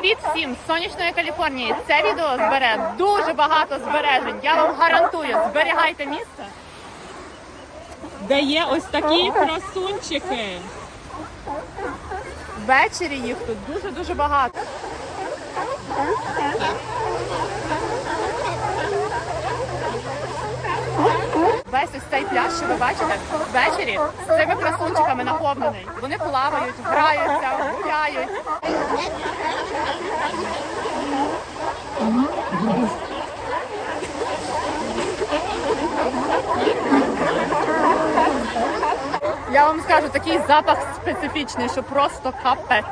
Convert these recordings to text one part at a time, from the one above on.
Привіт всім з сонячної Каліфорнії. Це відео збере дуже багато збережень. Я вам гарантую, зберігайте місце. Де є ось такі красунчики. Ввечері їх тут дуже-дуже багато. Весь ось цей пляж, що ви бачите, ввечері з цими красунчиками наповнений. Вони плавають, граються, Я вам скажу, такий запах специфічний, що просто капець.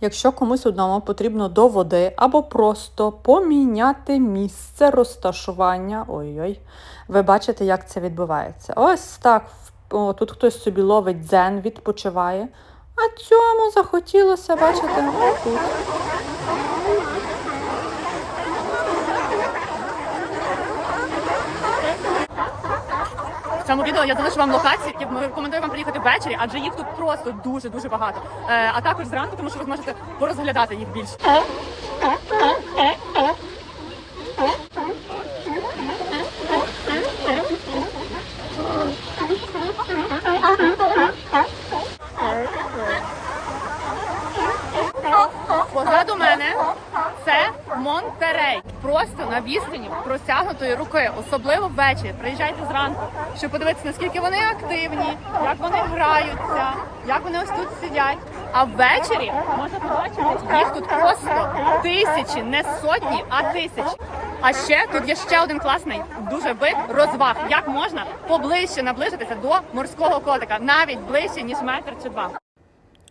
Якщо комусь одному потрібно до води або просто поміняти місце розташування, ой-ой, ви бачите, як це відбувається. Ось так. О, тут хтось собі ловить дзен, відпочиває. А цьому захотілося, бачите, отут. В цьому відео я залишу вам локації, які рекомендую вам приїхати ввечері, адже їх тут просто дуже дуже багато. Е, а також зранку, тому що ви зможете порозглядати їх більше. Позаду мене це Монтерей. Просто на відстані простягнутої руки, особливо ввечері. Приїжджайте зранку, щоб подивитися, наскільки вони активні, як вони граються, як вони ось тут сидять. А ввечері можна побачити, їх тут просто тисячі, не сотні, а тисячі. А ще тут є ще один класний дуже вид розваг, як можна поближче наближитися до морського котика, навіть ближче ніж метр чи два.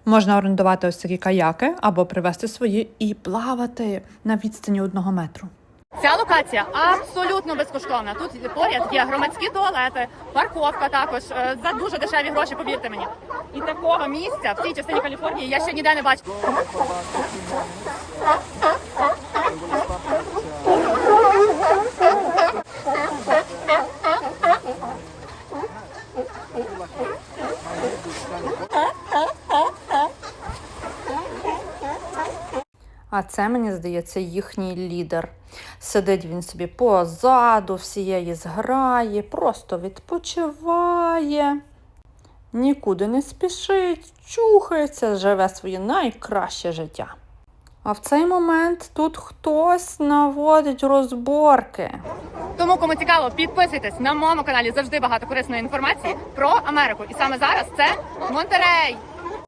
Можна орендувати ось такі каяки або привезти свої і плавати на відстані одного метру. Ця локація абсолютно безкоштовна. Тут поряд є громадські туалети, парковка також е, за дуже дешеві гроші, повірте мені. І такого місця в цій частині Каліфорнії я ще ніде не бачила. А це, мені здається, їхній лідер. Сидить він собі позаду всієї зграї, просто відпочиває, нікуди не спішить, чухається, живе своє найкраще життя. А в цей момент тут хтось наводить розборки. Тому кому цікаво, підписуйтесь на моєму каналі. Завжди багато корисної інформації про Америку. І саме зараз це Монтерей.